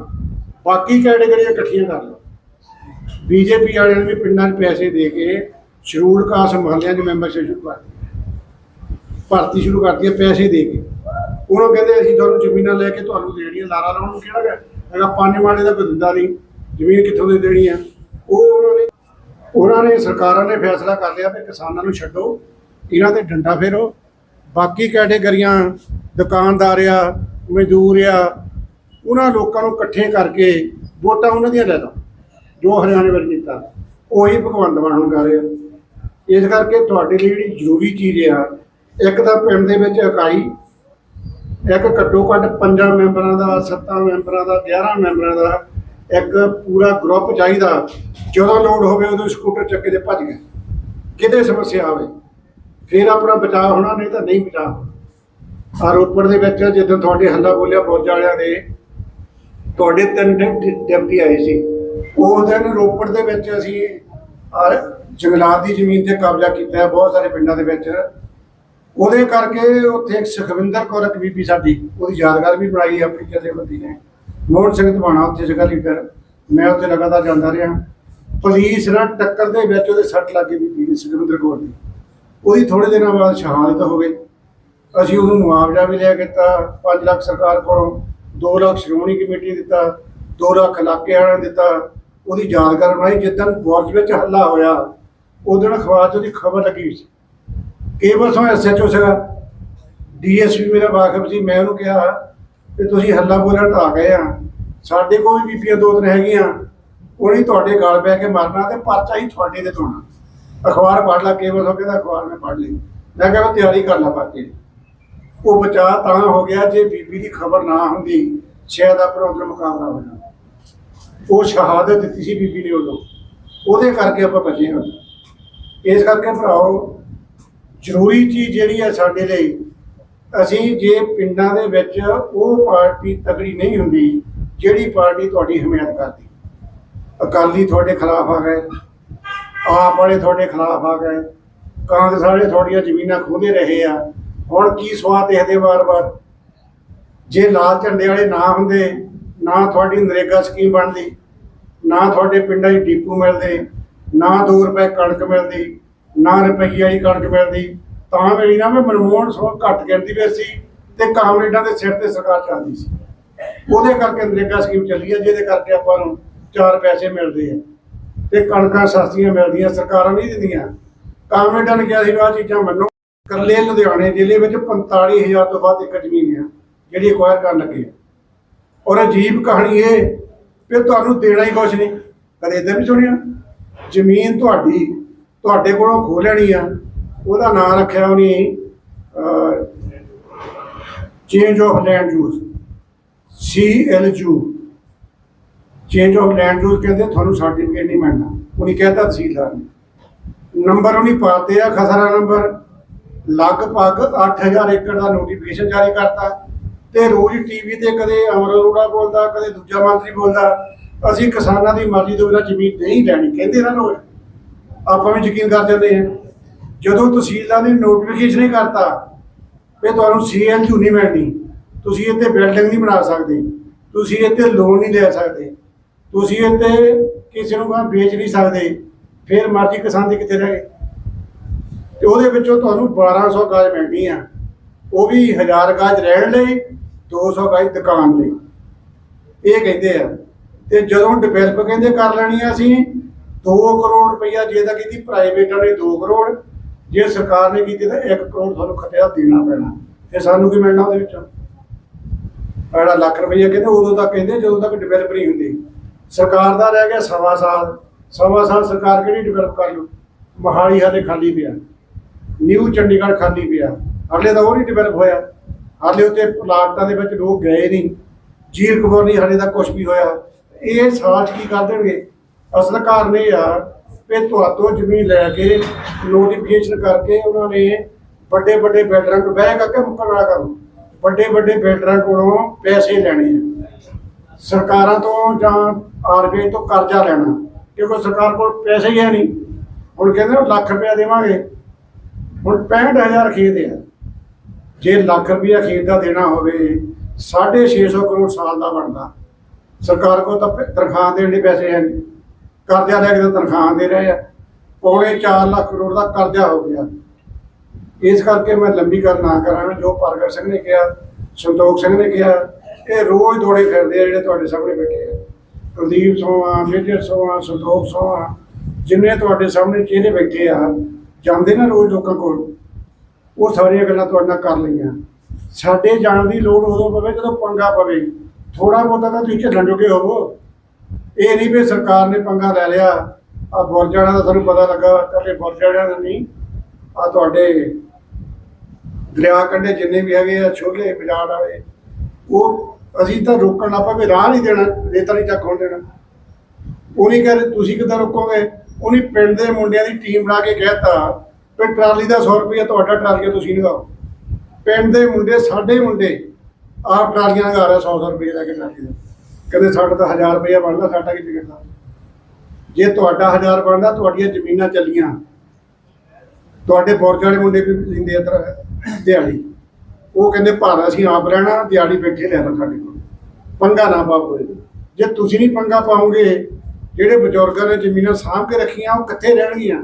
ਬਾਕੀ ਕੈਟੇਗਰੀਆਂ ਇਕੱਠੀਆਂ ਕਰ ਲਓ। ਬੀਜੇਪੀ ਵਾਲਿਆਂ ਨੇ ਵੀ ਪਿੰਡਾਂ 'ਚ ਪੈਸੇ ਦੇ ਕੇ ਸ਼ਡਿਊਲ ਕਾਸਟ ਮਹੱਲਿਆਂ 'ਚ ਮੈਂਬਰਸ਼ਿਪ ਸ਼ੁਰੂ ਕਰ ਭਰਤੀ ਸ਼ੁਰੂ ਕਰਤੀ ਹੈ ਪੈਸੇ ਦੇ ਕੇ। ਉਹਨੂੰ ਕਹਿੰਦੇ ਅਸੀਂ ਤੁਹਾਨੂੰ ਜ਼ਮੀਨਾਂ ਲੈ ਕੇ ਤੁਹਾਨੂੰ ਦੇਣੀਆਂ, ਲਾਰਾ ਲਾਉਣ ਨੂੰ ਕਿਹੜਾ ਹੈਗਾ ਪਾਣੀ ਵਾਲੇ ਦਾ ਕੋਈ ਦਿੰਦਾ ਨਹੀਂ, ਜ਼ਮੀਨ ਕਿੱਥੋਂ ਦੇ ਦੇਣੀ ਆ? ਉਹ ਉਹਨਾਂ ਨੇ ਉਹਨਾਂ ਨੇ ਸਰਕਾਰਾਂ ਨੇ ਫੈਸਲਾ ਕਰ ਲਿਆ ਵੀ ਕਿਸਾਨਾਂ ਨੂੰ ਛੱਡੋ, ਇਹਨਾਂ ਤੇ ਡੰਡਾ ਫੇਰੋ। ਬਾਕੀ ਕੈਟੇਗਰੀਆਂ, ਦੁਕਾਨਦਾਰ ਆ, ਮਜ਼ਦੂਰ ਆ, ਉਹਨਾਂ ਲੋਕਾਂ ਨੂੰ ਇਕੱਠੇ ਕਰਕੇ ਵੋਟਾਂ ਉਹਨਾਂ ਦੀਆਂ ਲੈ ਲਓ, ਜੋ ਹਰਿਆਣੇ ਵਿੱਚ ਕੀਤਾ। ਉਹੀ ਭਗਵੰਤ ਮਾਨ ਹੁਣ ਕਰ ਰਿਹਾ। ਇਸ ਕਰਕੇ ਤੁਹਾਡੇ ਲਈ ਜਿਹੜੀ ਜ਼ਰੂਰੀ ਚੀਜ਼ ਆ ਇੱਕ ਤਾਂ ਪਿੰਡ ਦੇ ਵਿੱਚ ਇਕਾਈ, ਇੱਕ ਘੱਟੋ ਘੱਟ ਪੰਜਾਂ ਮੈਂਬਰਾਂ ਦਾ, ਸੱਤਾਂ ਮੈਂਬਰਾਂ ਦਾ 11 ਮੈਂਬਰਾਂ ਦਾ, ਇੱਕ ਪੂਰਾ ਗਰੁੱਪ ਚਾਹੀਦਾ। ਜਦੋਂ ਲੋੜ ਹੋਵੇ ਉਦੋਂ ਸਕੂਟਰ ਚੱਕੇ ਦੇ ਭੱਜ ਗਏ। ਕਿਤੇ ਸਮੱਸਿਆ ਆਵੇ, ਫਿਰ ਆਪਣਾ ਬਚਾਅ ਹੋਣਾ, ਨਹੀਂ ਤਾਂ ਨਹੀਂ ਬਚਾਅ ਆ ਰੋਪੜ ਦੇ ਵਿੱਚ ਜਦੋਂ ਤੁਹਾਡੇ ਹੱਲਾ ਬੋਲਿਆ ਫੌਜ ਵਾਲਿਆਂ ਦੇ, ਤੁਹਾਡੇ ਤਿੰਨ ਡਿਪ- ਡਿਪਟੀ ਆਏ ਸੀ। ਉਹ ਦਿਨ ਰੋਪੜ ਦੇ ਵਿੱਚ ਅਸੀਂ, ਆਹ ਜੰਗਲਾਤ ਦੀ ਜ਼ਮੀਨ ਤੇ ਕਬਜ਼ਾ ਕੀਤਾ ਬਹੁਤ ਸਾਰੇ ਪਿੰਡਾਂ ਦੇ ਵਿੱਚ। ਉਹਦੇ ਕਰਕੇ ਉੱਥੇ ਇੱਕ ਸੁਖਵਿੰਦਰ ਕੌਰ, ਇੱਕ ਬੀਬੀ ਸਾਡੀ, ਉਹਦੀ ਯਾਦਗਾਰ ਵੀ ਬਣਾਈ ਆਪਣੀ ਜਥੇਬੰਦੀ ਨੇ। ਮੋਹਨ ਸਿੰਘ ਧਵਾਣਾ ਉੱਥੇ ਸੀਗਾ ਲੀਡਰ ਮੈਂ ਉੱਥੇ ਲਗਾਤਾਰ ਜਾਂਦਾ ਰਿਹਾ। ਪੁਲਿਸ ਨਾਲ ਟੱਕਰ ਦੇ ਵਿੱਚ ਉਹਦੇ ਸੱਟ ਲੱਗ ਗਈ ਬੀਬੀ ਦੀ, ਸੁਖਵਿੰਦਰ ਕੌਰ ਦੀ। ਉਹਦੀ ਥੋੜੇ ਦਿਨਾਂ ਬਾਅਦ ਸ਼ਹਾਦਤ ਹੋ ਗਈ। ਅਸੀਂ ਉਹਨੂੰ ਮੁਆਵਜ਼ਾ ਵੀ ਲਿਆ ਕੀਤਾ 5 ਲੱਖ ਸਰਕਾਰ ਕੋਲੋਂ 2 ਲੱਖ ਸ਼੍ਰੋਮਣੀ ਕਮੇਟੀ ਦਿੱਤਾ 2 ਲੱਖ ਇਲਾਕੇ ਵਾਲਿਆਂ ਦਿੱਤਾ। ਉਹਦੀ ਯਾਦਗਾਰ ਬਣਾਈ, ਜਿੱਦਣ ਬੋਰਜ ਵਿੱਚ ਹੱਲਾ ਹੋਇਆ, ਉਦੋਂ ਅਖਬਾਰ 'ਚ ਉਹਦੀ ਖਬਰ ਲੱਗੀ ਹੋਈ ਸੀ। ਕੇਵਲ ਸੋ ਐਸਐਚਓ ਸੀਗਾ ਡੀਐਸਪੀ ਮੇਰਾ ਵਾਕਫ ਸੀ, ਮੈਂ ਉਹਨੂੰ ਕਿਹਾ ਕਿ ਤੁਸੀਂ ਹੱਲਾ ਬੋਲਣ ਆ ਗਏ ਆ, ਸਾਡੇ ਕੋਲ ਵੀ ਬੀਪੀਆਂ ਦੋ ਤਿੰਨ ਹੈਗੀਆਂ, ਉਹਨੇ ਤੁਹਾਡੇ ਗਾਲ ਪੈ ਕੇ ਮਾਰਨਾ ਤੇ ਪਰਚਾ ਹੀ ਤੁਹਾਡੇ ਤੇ ਧੋਣਾ ਅਖਬਾਰ ਪੜ੍ਹ ਲਾ ਕੇਵਲ ਸੋ ਕਹਿੰਦਾ ਅਖਬਾਰ ਮੈਂ ਪੜ੍ਹ ਲਈ। ਮੈਂ ਕਿਹਾ ਵੀ ਤਿਆਰੀ ਕਰ ਲਾ ਪਰਚੇ ਦੀ। ਉਹ ਬਚਾ ਤਾਂ ਹੋ ਗਿਆ ਜੇ ਬੀਬੀ ਦੀ ਖਬਰ ਨਾ ਹੁੰਦੀ, ਸ਼ਾਇਦ ਆਪਣਾ ਉਧਰ ਮੁਕਾਬਲਾ ਹੋ ਜਾਣਾ ਉਹ ਸ਼ਹਾਦਤ ਦਿੱਤੀ ਸੀ ਬੀਬੀ ਨੇ ਉਦੋਂ। ਉਹਦੇ ਕਰਕੇ ਆਪਾਂ ਬਚੇ ਹਾਂ। ਇਸ ਕਰਕੇ ਭਰਾਓ ਜ਼ਰੂਰੀ ਚੀਜ਼ ਜਿਹੜੀ ਹੈ ਸਾਡੇ ਲਈ, ਅਸੀਂ ਜੇ ਪਿੰਡਾਂ ਦੇ ਵਿੱਚ ਉਹ ਪਾਰਟੀ ਤਗੜੀ ਨਹੀਂ ਹੁੰਦੀ, ਜਿਹੜੀ ਪਾਰਟੀ ਤੁਹਾਡੀ ਹਮਾਇਤ ਕਰਦੀ। ਅਕਾਲੀ ਤੁਹਾਡੇ ਖਿਲਾਫ ਆ ਗਏ, ਆਪ ਵਾਲੇ ਤੁਹਾਡੇ ਖਿਲਾਫ ਆ ਗਏ, ਕਾਂਗਰਸ ਵਾਲੇ ਤੁਹਾਡੀਆਂ ਜ਼ਮੀਨਾਂ ਖੋਹਦੇ ਰਹੇ ਆ, ਹੁਣ ਕੀ ਸਵਾਦ ਦੇਖਦੇ ਵਾਰ-ਵਾਰ? ਜੇ ਲਾਲ ਝੰਡੇ ਵਾਲੇ ਨਾ ਹੁੰਦੇ, ਨਾ ਤੁਹਾਡੀ ਨਰੇਗਾ ਸਕੀਮ ਬਣਦੀ, ਨਾ ਤੁਹਾਡੇ ਪਿੰਡਾਂ 'ਚ ਡੀਪੂ ਮਿਲਦੇ, ਨਾ 2 ਰੁਪਏ ਕਣਕ ਮਿਲਦੀ ਨਾ ਰੁਪਈਏ ਵਾਲੀ ਕਣਕ ਮਿਲਦੀ, ਤਾਂ ਮੇਰੀ ਨਾ ਮੈਂ ਮਨਮੋਹਨ ਸਿੰਘ ਘੱਟ ਗਿਣਤੀ ਵਿੱਚ ਸੀ ਤੇ ਕਾਮਰੇਡਾਂ ਦੇ ਸਿਰ ਤੇ ਸਰਕਾਰ ਚੱਲਦੀ ਸੀ। ਉਹਦੇ ਕਰਕੇ ਨਰੇਗਾ ਸਕੀਮ ਚੱਲੀ ਹੈ ਜਿਹਦੇ ਕਰਕੇ ਆਪਾਂ ਨੂੰ ਚਾਰ ਪੈਸੇ ਮਿਲਦੇ ਆ ਤੇ ਕਣਕਾਂ ਸਸਤੀਆਂ ਮਿਲਦੀਆਂ, ਸਰਕਾਰਾਂ ਨਹੀਂ ਦਿੰਦੀਆਂ। ਕਾਮਰੇਡਾਂ ਨੇ ਕਿਹਾ ਸੀ, ਆਹ ਚੀਜ਼ਾਂ ਮੰਨੋ। ਇਕੱਲੇ ਲੁਧਿਆਣੇ ਜ਼ਿਲ੍ਹੇ ਵਿੱਚ 45000 ਤੋਂ ਵੱਧ ਇੱਕ ਜ਼ਮੀਨ ਆ, ਜਿਹੜੀ ਅਕਵਾਇਰ ਕਰਨ ਲੱਗੇ ਆ। ਔਰ ਅਜੀਬ ਕਹਾਣੀ ਇਹ, ਵੀ ਤੁਹਾਨੂੰ ਦੇਣਾ ਹੀ ਕੁਛ ਨਹੀਂ। ਕਦੇ ਇਦਾਂ ਵੀ ਸੁਣਿਆ? ਜ਼ਮੀਨ ਤੁਹਾਡੀ ਤੁਹਾਡੇ ਕੋਲੋਂ ਖੋਹ ਲੈਣੀ ਆ। ਉਹਦਾ ਨਾਮ ਰੱਖਿਆ ਉਹਨੇ change of land use C L U change of land use ਕਹਿੰਦੇ ਤੁਹਾਨੂੰ ਸਰਟੀਫਿਕੇਟ ਨਹੀਂ ਮਿਲਣਾ। ਉਹਨੇ ਕਹਿਤਾ ਤਹਿਸੀਲਦਾਰ ਨੇ। ਨੰਬਰ ਉਹਨੇ ਪਾਤੇ ਆ, ਖਸਰਾ ਨੰਬਰ ਲਗਭਗ 8000 ਏਕੜ ਦਾ ਨੋਟੀਫਿਕੇਸ਼ਨ ਜਾਰੀ ਕਰਤਾ। ਤੇ ਰੋਜ਼ ਟੀਵੀ ਤੇ ਕਦੇ ਅਮਰ ਅਰੋੜਾ ਬੋਲਦਾ, ਕਦੇ ਦੂਜਾ ਮੰਤਰੀ ਬੋਲਦਾ। ਅਸੀਂ ਕਿਸਾਨਾਂ ਦੀ ਮਰਜ਼ੀ ਤੋਂ ਬਿਨਾਂ ਜ਼ਮੀਨ ਨਹੀਂ ਲੈਣੀ, ਕਹਿੰਦੇ ਨਾ ਰੋਜ਼। ਆਪਾਂ ਵੀ ਯਕੀਨ ਕਰ ਜਾਂਦੇ ਹਾਂ। ਜਦੋਂ ਤਹਿਸੀਲਦਾਰ ਨੇ ਨੋਟੀਫਿਕੇਸ਼ਨ ਹੀ ਕਰਤਾ ਵੀ ਤੁਹਾਨੂੰ ਸੀਐਲਯੂ ਨਹੀਂ ਮਿਲਣੀ, ਤੁਸੀਂ ਇੱਥੇ ਬਿਲਡਿੰਗ ਨਹੀਂ ਬਣਾ ਸਕਦੇ, ਤੁਸੀਂ ਇੱਥੇ ਲੋਨ ਨਹੀਂ ਲੈ ਸਕਦੇ, ਤੁਸੀਂ ਇੱਥੇ ਕਿਸੇ ਨੂੰ ਕਹਾਂ ਵੇਚ ਨਹੀਂ ਸਕਦੇ, ਫਿਰ ਮਰਜ਼ੀ ਕਿਸਾਨ ਦੀ ਕਿੱਥੇ ਰਹਿ ਗਏ। ਤੇ ਉਹਦੇ ਵਿੱਚੋਂ ਤੁਹਾਨੂੰ 1200 ਗਾਜ ਮਿਲਣੀ ਆ। ਉਹ ਵੀ 1000 ਗਾਜ ਰਹਿਣ ਲਈ 200 ਗਾਜ ਦੁਕਾਨ ਲਈ। ਇਹ ਕਹਿੰਦੇ ਆ। ਤੇ ਜਦੋਂ ਡਿਵੈਲਪ ਕਹਿੰਦੇ ਕਰ ਲੈਣੀ ਆ ਅਸੀਂ 2 ਕਰੋੜ ਰੁਪਈਆ ਜੇ ਤਾਂ ਕੀਤੀ ਪ੍ਰਾਈਵੇਟਾਂ ਨੇ 2 ਕਰੋੜ, ਜੇ ਸਰਕਾਰ ਨੇ ਕੀਤੀ ਤਾਂ 1 ਕਰੋੜ ਤੁਹਾਨੂੰ ਖਤਿਆ ਦੇਣਾ ਪੈਣਾ। ਤੇ ਸਾਨੂੰ ਕੀ ਮਿਲਣਾ ਉਹਦੇ ਵਿੱਚੋਂ? ਜਿਹੜਾ ਲੱਖ ਰੁਪਈਆ ਕਹਿੰਦੇ, ਉਦੋਂ ਤੱਕ ਕਹਿੰਦੇ, ਜਦੋਂ ਤੱਕ ਡਿਵੈਲਪ ਨਹੀਂ ਹੁੰਦੀ। ਸਰਕਾਰ ਦਾ ਰਹਿ ਗਿਆ ਸਵਾ ਸਾਲ। ਸਵਾ ਸਾਲ ਸਰਕਾਰ ਕਿਹੜੀ ਡਿਵੈਲਪ ਕਰ ਲੂ ਮੋਹਾਲੀ ਹਾਲੇ ਖਾਲੀ ਪਿਆ। ਨਿਊ ਚੰਡੀਗੜ੍ਹ ਖਾਲੀ ਪਿਆ। ਹਾਲੇ ਤਾਂ ਉਹ ਨਹੀਂ ਡਿਵੈਲਪ ਹੋਇਆ। ਹਾਲੇ ਉੱਤੇ ਪਲਾਟਾਂ ਦੇ ਵਿੱਚ ਲੋਕ ਗਏ ਨਹੀਂ। ਜੀਰ ਕਬਰ ਨਹੀਂ ਹਾਲੇ ਤੱਕ ਕੁਝ ਵੀ ਹੋਇਆ। ਇਹ ਸਾਲ 'ਚ ਕੀ ਕਰ ਦੇਣਗੇ? ਅਸਲ ਕਾਰਨ ਇਹ ਆ ਵੀ ਤੁਹਾਤੋਂ ਜ਼ਮੀਨ ਲੈ ਕੇ ਨੋਟੀਫਿਕੇਸ਼ਨ ਕਰਕੇ ਉਹਨਾਂ ਨੇ ਵੱਡੇ ਵੱਡੇ ਬਿਲਡਰਾਂ ਕੋਲ ਬਹਿ ਕੇ ਮੁੱਕਣ ਵਾਲਾ ਵੱਡੇ ਵੱਡੇ ਬਿਲਡਰਾਂ ਕੋਲੋਂ ਪੈਸੇ ਲੈਣੇ ਆ। ਸਰਕਾਰਾਂ ਤੋਂ ਜਾਂ ਆਰਬੀਆਈ ਤੋਂ ਕਰਜ਼ਾ ਲੈਣਾ, ਕਿਉਂਕਿ ਸਰਕਾਰ ਕੋਲ ਪੈਸੇ ਹੀ ਹੈ ਨਹੀਂ। ਹੁਣ ਕਹਿੰਦੇ ਉਹ ਲੱਖ ਰੁਪਇਆ ਦੇਵਾਂਗੇ। ਹੁਣ 65000 ਖੇਤ ਆ। ਜੇ ਲੱਖ ਰੁਪਇਆ ਖੇਤ ਦਾ ਦੇਣਾ ਹੋਵੇ 650 ਕਰੋੜ ਸਾਲ ਦਾ ਬਣਦਾ। ਸਰਕਾਰ ਕੋਲ ਤਾਂ ਤਨਖਾਹ ਦੇਣ ਦੇ ਪੈਸੇ ਹੈ ਨਹੀਂ। ਕਰਜ਼ਾ ਲੈ ਕੇ ਤਾਂ ਤਨਖਾਹ ਦੇ ਰਹੇ ਆ। ਪੌਣੇ 4 ਲੱਖ ਕਰੋੜ ਦਾ ਕਰਜ਼ਾ ਹੋ ਗਿਆ। ਇਸ ਕਰਕੇ ਮੈਂ ਲੰਬੀ ਗੱਲ ਨਾ ਕਰਾਂ, ਜੋ ਪ੍ਰਗਟ ਸਿੰਘ ਨੇ ਕਿਹਾ, ਸੰਤੋਖ ਸਿੰਘ ਨੇ ਕਿਹਾ, ਇਹ ਰੋਜ਼ ਦੌੜੇ ਫਿਰਦੇ ਆ ਜਿਹੜੇ ਤੁਹਾਡੇ ਸਾਹਮਣੇ ਬੈਠੇ ਆ। ਕੁਲਦੀਪ ਸੋਆ ਮੇਜਰ ਸੋਆ ਸੰਤੋਖ ਸੋਆ ਜਿੰਨੇ ਤੁਹਾਡੇ ਸਾਹਮਣੇ ਚਿਹਰੇ ਬੈਠੇ ਆ, ਜਾਂਦੇ ਨਾ ਰੋਜ਼ ਲੋਕਾਂ ਕੋਲ, ਉਹ ਸਾਰੀਆਂ ਗੱਲਾਂ ਤੁਹਾਡੇ ਨਾਲ ਕਰ ਲਈਆਂ। ਸਾਡੇ ਜਾਣ ਦੀ ਲੋੜ ਉਦੋਂ ਪਵੇ ਜਦੋਂ ਪੰਗਾ ਪਵੇ। ਥੋੜਾ ਬਹੁਤਾ ਤਾਂ ਤੁਸੀਂ ਝੱਲਣ ਜੋਗੇ ਹੋਵੋ। ਇਹ ਨਹੀਂ ਵੀ ਸਰਕਾਰ ਨੇ ਪੰਗਾ ਲੈ ਲਿਆ। ਆ ਬੁਰਜਾਣਾ ਦਾ ਤੁਹਾਨੂੰ ਪਤਾ ਲੱਗਾ ਕੱਲੇ ਬੁਰਜਾਣਾ ਦਾ ਨਹੀਂ। ਆ ਤੁਹਾਡੇ ਦਰਿਆ ਕੰਢੇ ਜਿੰਨੇ ਵੀ ਹੈਗੇ ਆ, ਛੋਲੇ, ਬਾਜ਼ਾਰ ਵਾਲੇ, ਉਹ ਅਸੀਂ ਤਾਂ ਰੋਕਣ ਆਪਾਂ ਵੀ ਰਾਹ ਨਹੀਂ ਦੇਣਾ, ਰੇਤਾ ਨਹੀਂ ਚੱਕ ਹੋਣ ਦੇਣਾ। ਉਹ ਨਹੀਂ ਕਹਿੰਦੇ ਤੁਸੀਂ ਕਿੱਦਾਂ ਰੋਕੋਗੇ? ਉਹਨੇ ਪਿੰਡ ਦੇ ਮੁੰਡਿਆਂ ਦੀ ਟੀਮ ਬਣਾ ਕੇ ਕਹਿਤਾ ਵੀ ਟਰਾਲੀ ਦਾ 100 ਰੁਪਏ ਤੁਹਾਡਾ ਟਰਾਲੀਆ ਤੁਸੀਂ ਲਗਾਓ। ਪਿੰਡ ਦੇ ਮੁੰਡੇ, ਸਾਡੇ ਮੁੰਡੇ ਆਪ ਟਰਾਲੀਆਂ ਲਗਾ ਰਿਹਾ 100 100 ਰੁਪਏ ਲੈ ਕੇ ਟਰਾਲੀ ਦਾ। ਕਹਿੰਦੇ ਸਾਡਾ ਤਾਂ 1000 ਰੁਪਇਆ ਬਣਦਾ, ਸਾਡਾ ਕੀ ਵਿਗੜਦਾ ਜੇ ਤੁਹਾਡਾ 1000 ਬਣਦਾ, ਤੁਹਾਡੀਆਂ ਜ਼ਮੀਨਾਂ ਚੱਲੀਆਂ। ਤੁਹਾਡੇ ਬੁਰਜ ਵਾਲੇ ਮੁੰਡੇ ਵੀ ਲੈਂਦੇ ਆ ਦਿਹਾੜੀ। ਉਹ ਕਹਿੰਦੇ, ਭਾਰਾ ਅਸੀਂ ਆਪ ਰਹਿਣਾ ਦਿਹਾੜੀ ਬੈਠੇ ਲੈਣਾ ਸਾਡੇ ਕੋਲ। ਪੰਗਾ ਨਾ ਪਾਓ ਜੇ ਤੁਸੀਂ ਨਹੀਂ ਪੰਗਾ ਪਾਓਗੇ, ਜਿਹੜੇ ਬਜ਼ੁਰਗਾਂ ਨੇ ਜ਼ਮੀਨਾਂ ਸਾਂਭ ਕੇ ਰੱਖੀਆਂ, ਉਹ ਕਿੱਥੇ ਰਹਿਣਗੀਆਂ?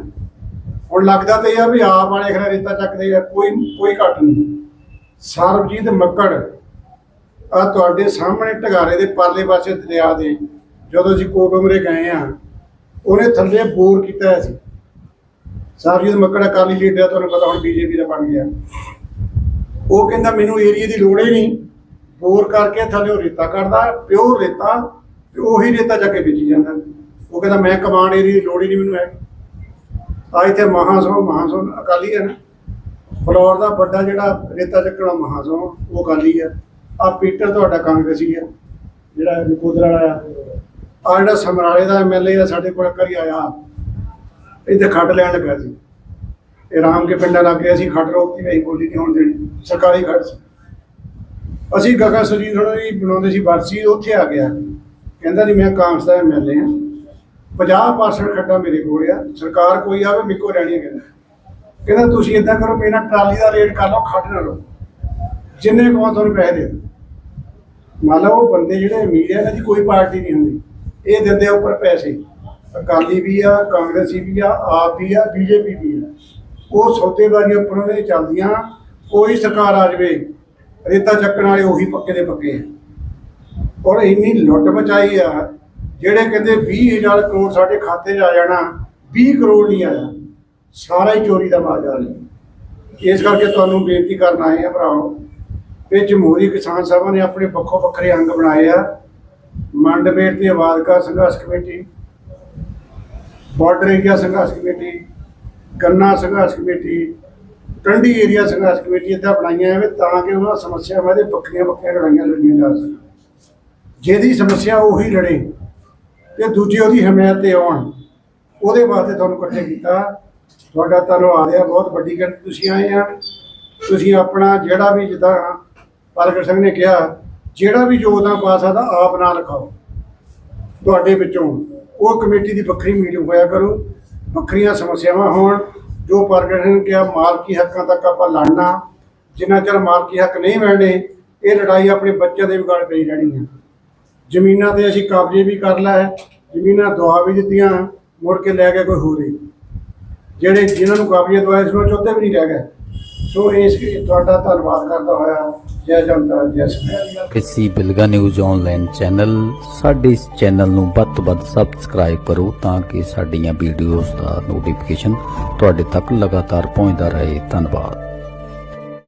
ਹੁਣ ਲੱਗਦਾ ਤੇ ਇਹ ਆ ਵੀ ਆਪ ਵਾਲੇ ਖਰੇ ਰੇਤਾ ਚੱਕਦੇ ਆ, ਕੋਈ ਕੋਈ ਘੱਟ ਨਹੀਂ। ਸਰਬਜੀਤ ਮੱਕੜ ਆ ਤੁਹਾਡੇ ਸਾਹਮਣੇ ਢਗਾਰੇ ਦੇ ਪਰਲੇ ਪਾਸੇ ਦਰਿਆ ਦੇ ਜਦੋਂ ਅਸੀਂ ਕੋਟਮਰੇ ਗਏ ਆ ਉਹਨੇ ਥੱਲੇ ਬੋਰ ਕੀਤਾ ਹੋਇਆ ਸੀ। ਸਰਬਜੀਤ ਮੱਕੜ ਅਕਾਲੀ ਲੀਡਰ ਆ, ਤੁਹਾਨੂੰ ਪਤਾ ਹੁਣ ਬੀਜੇਪੀ ਦਾ ਬਣ ਗਿਆ। ਉਹ ਕਹਿੰਦਾ ਮੈਨੂੰ ਏਰੀਏ ਦੀ ਲੋੜ ਹੀ ਨਹੀਂ। ਬੋਰ ਕਰਕੇ ਥੱਲੇ ਉਹ ਰੇਤਾ ਕੱਢਦਾ ਪਿਓਰ ਰੇਤਾ ਤੇ ਉਹੀ ਰੇਤਾ ਜਾ ਕੇ ਵੇਚੀ ਜਾਂਦਾ। ਉਹ ਕਹਿੰਦਾ ਮੈਂ ਕਮਾਂਡ ਏਰੀਏ ਦੀ ਲੋੜ ਹੀ ਨਹੀਂ ਮੈਨੂੰ ਹੈ ਆ ਇੱਥੇ ਮਹਾਸੋ ਮਹਾਸੋ ਅਕਾਲੀ ਹੈ ਨਾ। ਫਲੋਰ ਦਾ ਵੱਡਾ ਜਿਹੜਾ ਰੇਤਾ ਚੱਕਣਾ ਮਹਾਸੋ ਉਹ ਅਕਾਲੀ ਹੈ। ਆ ਪੀਟਰ ਤੁਹਾਡਾ ਕਾਂਗਰਸੀ ਆ, ਜਿਹੜਾ ਨਕੋਦਰਾ ਵਾਲਾ ਆ। ਆ ਜਿਹੜਾ ਸਮਰਾਲੇ ਦਾ ਐਮਐਲਏ ਆ, ਸਾਡੇ ਕੋਲ ਕਰੀ ਆਇਆ। ਇੱਥੇ ਖੱਡ ਲੈਣ ਲੱਗਾ ਸੀ। ਇਹ ਰਾਮ ਕੇ ਪਿੰਡਾਂ ਲੱਗ ਗਿਆ ਸੀ ਖੱਟ ਰੋਕਤੀ ਨਹੀਂ ਬੋਲੀ ਨਹੀਂ ਹੋਣ ਦੇਣੀ। ਸਰਕਾਰੀ ਖੱਟ ਸੀ। ਅਸੀਂ ਗਗਾ ਸੁਜੀਤ ਥੋੜਾ ਜੀ ਬਣਾਉਂਦੇ ਸੀ ਵਰਸੀ ਉੱਥੇ ਆ ਗਿਆ। ਕਹਿੰਦਾ ਜੀ, ਮੈਂ ਕਾਂਗਰਸ ਦਾ ਐਮਐਲਏ ਆ। 50% ਖੱਡਾ ਮੇਰੇ ਕੋਲ ਆ। ਸਰਕਾਰ ਕੋਈ ਆਵੇ ਮਿੱਕੋ ਰਹਿਣੀ ਕਹਿੰਦਾ। ਕਹਿੰਦਾ, ਤੁਸੀਂ ਇਦਾਂ ਕਰੋ, ਮੇਰਾ ਟਰਾਲੀ ਦਾ ਰੇਟ ਕਰ ਲਓ, ਖੱਡ ਨਾ ਲਓ। ਜਿੰਨੇ ਕੋ ਤੁਹਾਨੂੰ ਪੈਸੇ ਦੇ ਮੰਨ ਲਓ ਉਹ ਬੰਦੇ ਜਿਹੜੇ ਅਮੀਰ ਆ, ਇਹਨਾਂ ਦੀ ਕੋਈ ਪਾਰਟੀ ਨਹੀਂ ਹੁੰਦੀ। ਇਹ ਦਿੰਦੇ ਆ ਉੱਪਰ ਪੈਸੇ। ਅਕਾਲੀ ਵੀ ਆ, ਕਾਂਗਰਸੀ ਵੀ ਆ, ਆਪ ਵੀ ਆ, ਬੀਜੇਪੀ ਵੀ ਆ। ਉਹ ਸੌਦੇਬਾਜ਼ੀਆਂ ਉੱਪਰ ਉਹਨਾਂ ਦੀਆਂ ਚੱਲਦੀਆਂ, ਕੋਈ ਸਰਕਾਰ ਆ ਜਾਵੇ, ਰੇਤਾ ਚੱਕਣ ਵਾਲੇ ਉਹੀ ਪੱਕੇ ਦੇ ਪੱਕੇ ਆ। ਔਰ ਇੰਨੀ ਲੁੱਟ ਮਚਾਈ ਆ, ਜਿਹੜੇ ਕਹਿੰਦੇ 20000 ਕਰੋੜ ਸਾਡੇ ਖਾਤੇ 'ਚ ਆ ਜਾਣਾ 20 ਕਰੋੜ ਨਹੀਂ ਆਇਆ। ਸਾਰਾ ਹੀ ਚੋਰੀ ਦਾ ਮਾਜਾ ਨੇ ਇਸ ਕਰਕੇ ਤੁਹਾਨੂੰ ਬੇਨਤੀ ਕਰਨ ਆਏ ਆ ਭਰਾਓ ਇਹ ਜਮਹੂਰੀ ਕਿਸਾਨ ਸਭਾ ਨੇ ਆਪਣੇ ਵੱਖੋ ਵੱਖਰੇ ਅੰਗ ਬਣਾਏ ਆ। ਮੰਡਪੇਟ ਦੀ ਆਵਾਜ਼ਕਾਰ ਸੰਘਰਸ਼ ਕਮੇਟੀ, ਬਾਰਡਰ ਏਰੀਆ ਸੰਘਰਸ਼ ਕਮੇਟੀ, ਗੰਨਾ ਸੰਘਰਸ਼ ਕਮੇਟੀ, ਟੰਡੀ ਏਰੀਆ ਸੰਘਰਸ਼ ਕਮੇਟੀ ਇੱਦਾਂ ਬਣਾਈਆਂ ਐਵੇਂ ਤਾਂ ਕਿ ਉਹਨਾਂ ਸਮੱਸਿਆਵਾਂ ਦੇ ਵੱਖਰੀਆਂ ਵੱਖਰੀਆਂ ਲੜਾਈਆਂ ਲੜੀਆਂ ਜਾ ਸਕਣ। ਜਿਹਦੀ ਸਮੱਸਿਆ ਉਹੀ ਲੜੇ ਤੇ ਦੂਜੇ ਉਹਦੀ ਹਮਾਇਤ ਤੇ ਆਉਣ। ਉਹਦੇ ਵਾਸਤੇ ਤੁਹਾਨੂੰ ਇਕੱਠੇ ਕੀਤਾ। ਤੁਹਾਡਾ ਧੰਨਵਾਦ ਆ ਬਹੁਤ ਵੱਡੀ ਗੱਲ ਤੁਸੀਂ ਆਏ ਆ। ਤੁਸੀਂ ਆਪਣਾ ਜਿਹੜਾ ਵੀ ਜਿੱਦਾਂ ਪ੍ਰਗਟ ਸਿੰਘ ਨੇ ਕਿਹਾ, ਜਿਹੜਾ ਵੀ ਯੋਗਦਾਨ ਪਾ ਸਕਦਾ, ਆਪ ਨਾ ਲਿਖਾਓ। ਤੁਹਾਡੇ ਵਿੱਚੋਂ ਉਹ ਕਮੇਟੀ ਦੀ ਵੱਖਰੀ ਮੀਟਿੰਗ ਹੋਇਆ ਕਰੋ। ਵੱਖਰੀਆਂ ਸਮੱਸਿਆਵਾਂ ਹੋਣ, ਜੋ ਪ੍ਰਗਟ ਸਿੰਘ ਨੇ ਕਿਹਾ, ਮਾਲਕੀ ਹੱਕਾਂ ਤੱਕ ਆਪਾਂ ਲੜਨਾ। ਜਿੰਨਾ ਚਿਰ ਮਾਲਕੀ ਹੱਕ ਨਹੀਂ ਮਿਲਣੇ ਇਹ ਲੜਾਈ ਆਪਣੇ ਬੱਚਿਆਂ ਦੇ ਵੀ ਗਲ ਪਈ ਰਹਿਣੀ ਹੈ ਜ਼ਮੀਨਾਂ ਤੇ ਅਸੀਂ ਕਬਜ਼ੇ ਵੀ ਕਰ ਲਿਆ ਜ਼ਮੀਨਾਂ ਦਵਾ ਵੀ ਦਿੱਤੀਆਂ, ਮੁੜ ਕੇ ਲੈ ਗਿਆ ਕੋਈ ਹੋਰ ਹੀ। ਜਿਹੜੇ ਜਿਨ੍ਹਾਂ ਨੂੰ ਕਬਜ਼ੇ ਦਵਾਏ ਸੀ ਉਹ ਚੌਥੇ ਵੀ ਨਹੀਂ ਰਹਿ ਗਏ। ਸੋ ਇਸ ਤੁਹਾਡਾ ਧੰਨਵਾਦ ਕਰਦਾ ਹੋਇਆ, ਜੈ ਜਨਤਾ, ਜੈ ਸਿੰਘ ਕਿਸੀ ਬਿਲਗਾ ਨਿਊਜ਼ ਆਨਲਾਈਨ ਚੈਨਲ ਸਾਡੇ ਇਸ ਚੈਨਲ ਨੂੰ ਵੱਧ ਤੋਂ ਵੱਧ ਸਬਸਕ੍ਰਾਈਬ ਕਰੋ ਤਾਂ ਕਿ ਸਾਡੀਆਂ ਵੀਡੀਓਜ਼ ਦਾ ਨੋਟੀਫਿਕੇਸ਼ਨ ਤੁਹਾਡੇ ਤੱਕ ਲਗਾਤਾਰ ਪਹੁੰਚਦਾ ਰਹੇ। ਧੰਨਵਾਦ।